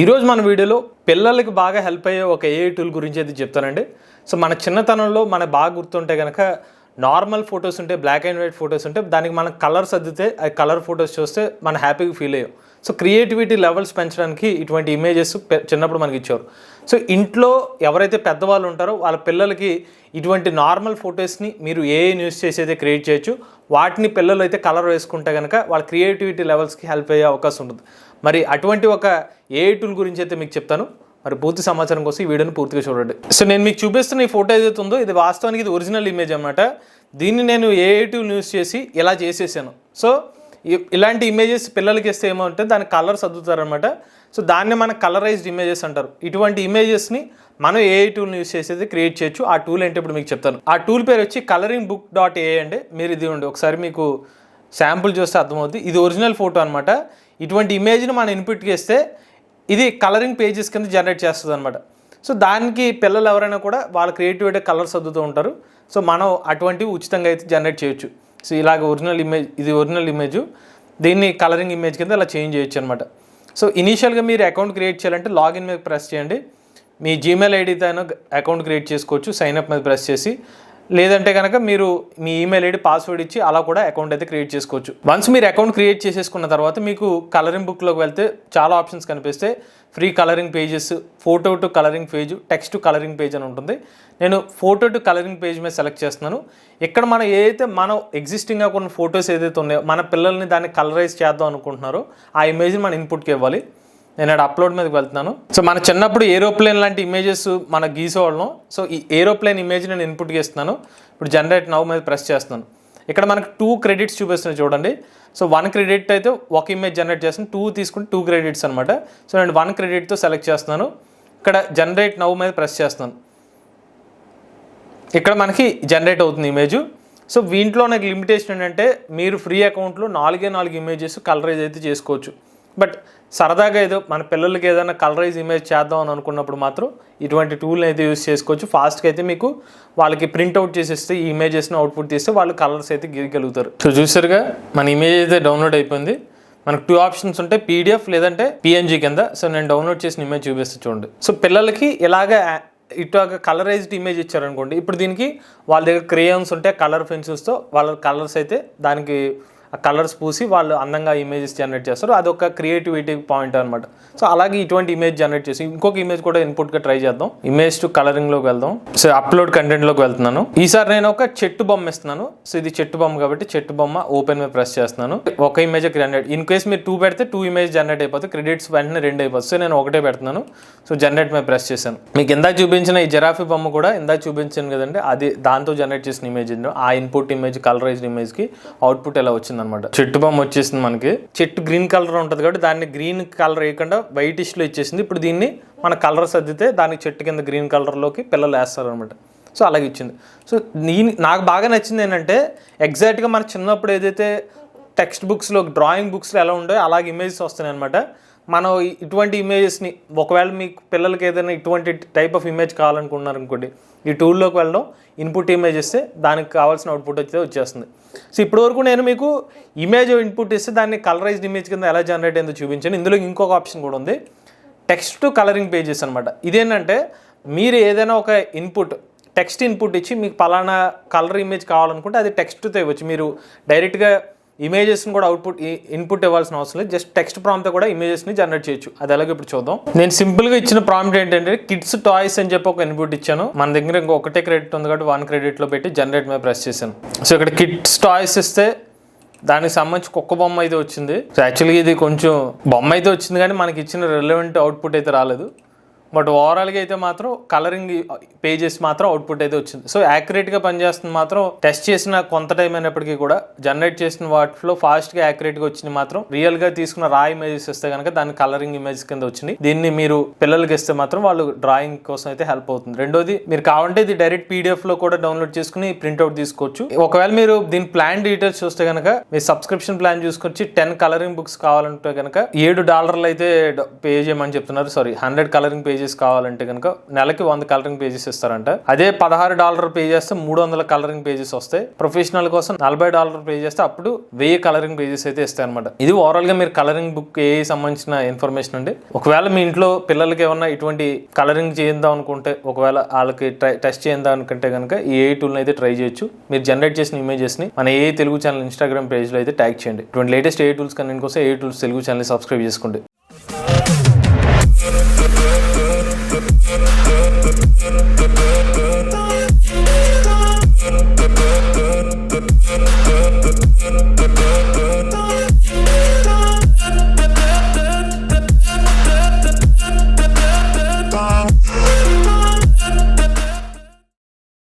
ఈరోజు మన వీడియోలో పిల్లలకి బాగా హెల్ప్ అయ్యే ఒక ఏ టూల్ గురించి అయితే చెప్తానండి. సో మన చిన్నతనంలో మన బాగా గుర్తుంటే కనుక నార్మల్ ఫొటోస్ ఉంటే బ్లాక్ అండ్ వైట్ ఫొటోస్ ఉంటే దానికి మనం కలర్స్ అద్దితే ఆ కలర్ ఫొటోస్ చూస్తే మనం హ్యాపీగా ఫీల్ అయ్యాం. సో క్రియేటివిటీ లెవెల్స్ పెంచడానికి ఇటువంటి ఇమేజెస్ చిన్నప్పుడు మనకి ఇచ్చారు సో ఇంట్లో ఎవరైతే పెద్దవాళ్ళు ఉంటారో వాళ్ళ పిల్లలకి ఇటువంటి నార్మల్ ఫొటోస్ని మీరు ఏ న్యూస్ చేసి అయితే క్రియేట్ చేయొచ్చు. వాటిని పిల్లలు అయితే కలర్ వేసుకుంటే కనుక వాళ్ళ క్రియేటివిటీ లెవెల్స్కి హెల్ప్ అయ్యే అవకాశం ఉంటుంది. మరి అటువంటి ఒక ఏ టూల్ గురించి అయితే మీకు చెప్తాను. మరి పూర్తి సమాచారం కోసం ఈ వీడియోని పూర్తిగా చూడండి. సో నేను మీకు చూపిస్తున్న ఈ ఫోటో ఏదైతే ఉందో ఇది వాస్తవానికి ఇది ఒరిజినల్ ఇమేజ్ అనమాట దీన్ని నేను ఏ టూల్ యూస్ చేసి ఇలా చేసేసాను. సో ఇలాంటి ఇమేజెస్ పిల్లలకి ఇస్తే ఏమంటే దాని కలర్స్ అద్దుతారనమాట సో దాన్ని మనం కలరైజ్డ్ ఇమేజెస్ అంటారు. ఇటువంటి ఇమేజెస్ని మనం ఏ టూల్ని యూస్ చేసేది క్రియేట్ చేయొచ్చు. ఆ టూల్ ఏంటి ఇప్పుడు మీకు చెప్తాను. ఆ టూల్ పేరు వచ్చి కలరింగ్ బుక్ డాట్ ఏ అండి. మీరు ఇది ఉండి ఒకసారి మీకు శాంపుల్ చూస్తే అర్థమవుతుంది ఇది ఒరిజినల్ ఫోటో అనమాట ఇటువంటి ఇమేజ్ని మనం ఇన్పుట్ చేస్తే ఇది కలరింగ్ పేజెస్ కింద జనరేట్ చేస్తుంది అనమాట సో దానికి పిల్లలు ఎవరైనా కూడా వాళ్ళ క్రియేటివిటీ కలర్స్ అద్దుతూ ఉంటారు. సో మనం అటువంటివి ఉచితంగా అయితే జనరేట్ చేయొచ్చు. సో ఇలాగ ఒరిజినల్ ఇమేజ్ ఇది ఒరిజినల్ ఇమేజ్ దీన్ని కలరింగ్ ఇమేజ్ కింద ఇలా చేంజ్ చేయొచ్చు అనమాట సో ఇనీషియల్గా మీరు అకౌంట్ క్రియేట్ చేయాలంటే లాగిన్ మీద ప్రెస్ చేయండి. మీ జీమెయిల్ ఐడితో అయినా అకౌంట్ క్రియేట్ చేసుకోవచ్చు. సైన్ అప్ మీద ప్రెస్ చేసి. లేదంటే కనుక మీరు మీ ఈమెయిల్ ఐడి పాస్వర్డ్ ఇచ్చి అలా కూడా అకౌంట్ అయితే క్రియేట్ చేసుకోవచ్చు. వన్స్ మీరు అకౌంట్ క్రియేట్ చేసేసుకున్న తర్వాత మీకు కలరింగ్ బుక్లోకి వెళ్తే చాలా ఆప్షన్స్ కనిపిస్తాయి free colouring pages photo to colouring page text to colouring page అని ఉంటుంది. నేను ఫోటో టు కలరింగ్ పేజ్ మీద సెలెక్ట్ చేస్తున్నాను. ఇక్కడ మనం ఏదైతే మనం ఎగ్జిస్టింగ్గా కొన్ని ఫొటోస్ ఏదైతే ఉన్నాయో మన పిల్లల్ని దాన్ని కలరైజ్ చేద్దాం అనుకుంటున్నారో ఆ ఇమేజ్ని మన ఇన్పుట్కి ఇవ్వాలి. నేను అప్లోడ్ మీదకి వెళ్తున్నాను. సో మన చిన్నప్పుడు ఏరోప్లేన్ లాంటి ఇమేజెస్ మన గీసేవాళ్ళం. సో ఈ ఏరోప్లేన్ ఇమేజ్ నేను ఇన్పుట్ చేస్తున్నాను. ఇప్పుడు జనరేట్ నవ్ మీద ప్రెస్ చేస్తున్నాను. ఇక్కడ మనకు టూ క్రెడిట్స్ చూపిస్తున్నాయి చూడండి. సో వన్ క్రెడిట్ అయితే ఒక ఇమేజ్ జనరేట్ చేస్తాను టూ తీసుకుంటే టూ క్రెడిట్స్ అనమాట సో నేను వన్ క్రెడిట్తో సెలెక్ట్ చేస్తున్నాను. ఇక్కడ జనరేట్ నవ్ మీద ప్రెస్ చేస్తాను ఇక్కడ మనకి జనరేట్ అవుతుంది ఇమేజ్ సో వీంట్లో నాకు లిమిటేషన్ ఏంటంటే మీరు ఫ్రీ అకౌంట్లో నాలుగే నాలుగు ఇమేజెస్ కలరైజ్ అయితే చేసుకోవచ్చు. బట్ సరదాగా ఏదో మన పిల్లలకి ఏదైనా కలరైజ్ ఇమేజ్ చేద్దాం అని అనుకున్నప్పుడు మాత్రం ఇటువంటి టూల్ని అయితే యూస్ చేసుకోవచ్చు. ఫాస్ట్గా అయితే మీకు వాళ్ళకి ప్రింట్అవుట్ చేసేస్తే ఈ ఇమేజెస్ని అవుట్పుట్ తీస్తే వాళ్ళు కలర్స్ అయితే గీయగలుగుతారు. సో చూసారుగా మన ఇమేజ్ అయితే డౌన్లోడ్ అయిపోయింది. మనకు టూ ఆప్షన్స్ ఉంటాయి పీడిఎఫ్ లేదంటే పిఎన్జీ కింద. సో నేను డౌన్లోడ్ చేసిన ఇమేజ్ చూపిస్తే చూడండి. సో పిల్లలకి ఇలాగ ఇటు కలరైజ్డ్ ఇమేజ్ ఇచ్చారనుకోండి. ఇప్పుడు దీనికి వాళ్ళ దగ్గర క్రేయన్స్ ఉంటే కలర్ పెన్సిల్స్తో వాళ్ళ కలర్స్ అయితే దానికి కలర్స్ పూసి వాళ్ళు అందంగా ఇమేజెస్ జనరేట్ చేస్తారు. అదొక క్రియేటివిటీ పాయింట్ అనమాట సో అలాగే ఇటువంటి ఇమేజ్ జనరేట్ చేసి ఇంకొక ఇమేజ్ కూడా ఇన్పుట్గా ట్రై చేద్దాం. ఇమేజ్ టు కలరింగ్లోకి వెళ్దాం. సో అప్లోడ్ కంటెంట్లోకి వెళ్తున్నాను. ఈసారి నేను ఒక చెట్టు బొమ్మ ఇస్తున్నాను. సో ఇది చెట్టు బొమ్మ కాబట్టి చెట్టు బొమ్మ ఓపెన్ మీద ప్రెస్ చేస్తున్నాను. ఒక ఇమేజ్ జనరేట్ ఇన్ కేస్ మీరు టూ పెడితే టూ ఇమేజ్ జనరేట్ అయిపోతుంది. క్రెడిట్స్ వెంటనే రెండు అయిపోతుంది. సో నేను ఒకటే పెడుతున్నాను. సో జనరేట్ మీద ప్రెస్ చేశాను. మీకు ఇందాక చూపించిన ఈ జెరాఫీ బొమ్మ కూడా ఇందాక చూపించాను కదండి. అది దాంతో జనరేట్ చేసిన ఇమేజ్ ఆ ఇన్పుట్ ఇమేజ్ కలరైజ్డ్ ఇమేజ్కి అవుట్పుట్ ఎలా వచ్చింది అనమాట చెట్టు బొమ్మ వచ్చేసింది మనకి. చెట్టు గ్రీన్ కలర్ ఉంటుంది కాబట్టి దాన్ని గ్రీన్ కలర్ వేయకుండా వైటిష్లో ఇచ్చేసింది. ఇప్పుడు దీన్ని మన కలర్ సర్దితే దానికి చెట్టు కింద గ్రీన్ కలర్లోకి పిల్లలు వేస్తారు అనమాట సో అలాగే ఇచ్చింది. సో నేను నాకు బాగా నచ్చింది ఏంటంటే ఎగ్జాక్ట్గా మన చిన్నప్పుడు ఏదైతే టెక్స్ట్ బుక్స్లో డ్రాయింగ్ బుక్స్లో ఎలా ఉండో అలాగే ఇమేజెస్ వస్తున్నాయి అనమాట మనం ఇటువంటి ఇమేజెస్ని ఒకవేళ మీకు పిల్లలకి ఏదైనా ఇటువంటి టైప్ ఆఫ్ ఇమేజ్ కావాలనుకున్నారు అనుకోండి ఈ టూల్లోకి వెళ్ళడం ఇన్పుట్ ఇమేజ్ ఇస్తే దానికి కావాల్సిన అవుట్పుట్ అయితే వచ్చేస్తుంది. సో ఇప్పటివరకు నేను మీకు ఇమేజ్ ఇన్పుట్ ఇస్తే దాన్ని కలరైజ్డ్ ఇమేజ్ కింద ఎలా జనరేట్ అయిందో చూపించాను. ఇందులో ఇంకొక ఆప్షన్ కూడా ఉంది. టెక్స్ట్ టు కలరింగ్ పేజెస్ అనమాట ఇదేంటంటే మీరు ఏదైనా ఒక ఇన్పుట్ టెక్స్ట్ ఇన్పుట్ ఇచ్చి మీకు పలానా కలర్ ఇమేజ్ కావాలనుకుంటే అది టెక్స్ట్తో ఇవ్వచ్చు. మీరు డైరెక్ట్గా ఇమేజెస్ని కూడా అవుట్పుట్ ఇన్పుట్ ఇవ్వాల్సిన అవసరం లేదు. జస్ట్ టెక్స్ట్ ప్రాంప్ట్ కూడా ఇమేజెస్ని జనరేట్ చేయొచ్చు. అది ఎలాగో ఇప్పుడు చూద్దాం. నేను సింపుల్గా ఇచ్చిన ప్రాంప్ట్ ఏంటంటే కిడ్స్ టాయ్స్ అని చెప్పి ఒక ఇన్పుట్ ఇచ్చాను. మన దగ్గర ఇంకో ఒకటే క్రెడిట్ ఉంది కాబట్టి వన్ క్రెడిట్లో పెట్టి జనరేట్ మీద ప్రెస్ చేశాను. సో ఇక్కడ కిడ్స్ టాయ్స్ ఇస్తే దానికి సంబంధించి కుక్క బొమ్మ అయితే వచ్చింది. యాక్చువల్గా ఇది కొంచెం బొమ్మ అయితే వచ్చింది కానీ మనకి ఇచ్చిన రిలవెంట్ అవుట్పుట్ అయితే రాలేదు. బట్ ఓవరాల్గా అయితే మాత్రం కలరింగ్ పేజెస్ మాత్రం అవుట్పుట్ అయితే వచ్చింది. సో యాక్యురేట్గా పనిచేస్తుంది మాత్రం టెస్ట్ చేసిన కొంత టైం అయినప్పటికీ కూడా జనరేట్ చేసిన వాటిలో ఫాస్ట్గా యాక్యురేట్గా వచ్చింది మాత్రం రియల్గా తీసుకున్న రా ఇమేజెస్ ఇస్తే కనుక దాని కలరింగ్ ఇమేజ్ కింద వచ్చింది. దీన్ని మీరు పిల్లలకి ఇస్తే మాత్రం వాళ్ళు డ్రాయింగ్ కోసం అయితే హెల్ప్ అవుతుంది. రెండోది మీరు కావాలంటే ఇది డైరెక్ట్ పీడిఎఫ్లో కూడా డౌన్లోడ్ చేసుకుని ప్రింట్అవుట్ తీసుకోవచ్చు. ఒకవేళ మీరు దీని ప్లాన్ డీటెయిల్స్ చూస్తే కనుక మీ సబ్స్క్రిప్షన్ ప్లాన్ చూసుకొచ్చి టెన్ కలరింగ్ బుక్స్ కావాలంటే కనుక ఏడు డాలర్లు అయితే పే చేయమని చెప్తున్నారు. Sorry hundred colouring page pages కావాలంటే కనుక నెలకి వంద కలరింగ్ పేజెస్ ఇస్తారంట. అదే పదహారు డాలర్ పే చేస్తే మూడు వందల కలరింగ్ పేజెస్ వస్తాయి. ప్రొఫెషనల్ కోసం నలభై డాలర్ పే చేస్తే అప్పుడు వెయ్యి కలరింగ్ పేజెస్ అయితే ఇస్తాయి అనమాట ఇది ఓవరాల్గా మీరు కలరింగ్ బుక్ ఏ సంబంధించిన ఇన్ఫర్మేషన్ అండి? ఒకవేళ మీ ఇంట్లో పిల్లలకి ఏమన్నా ఇటువంటి కలరింగ్ చేద్దాం అనుకుంటే ఒకవేళ వాళ్ళకి టెస్ట్ చేద్దాం అనుకుంటే కనుక ఈ ఏ టూల్ అయితే ట్రై చేయొచ్చు. మీరు జనరేట్ చేసిన ఇమేజెస్ని మన ఏ తెలుగు ఛానల్ ఇన్స్టాగ్రామ్ పేజ్లో అయితే ట్యాగ్ చేయండి. ఇటువంటి లేటెస్ట్ ఏ టూల్స్ కన్నా కోసం A tools Telugu channel subscribe చేసుకోండి.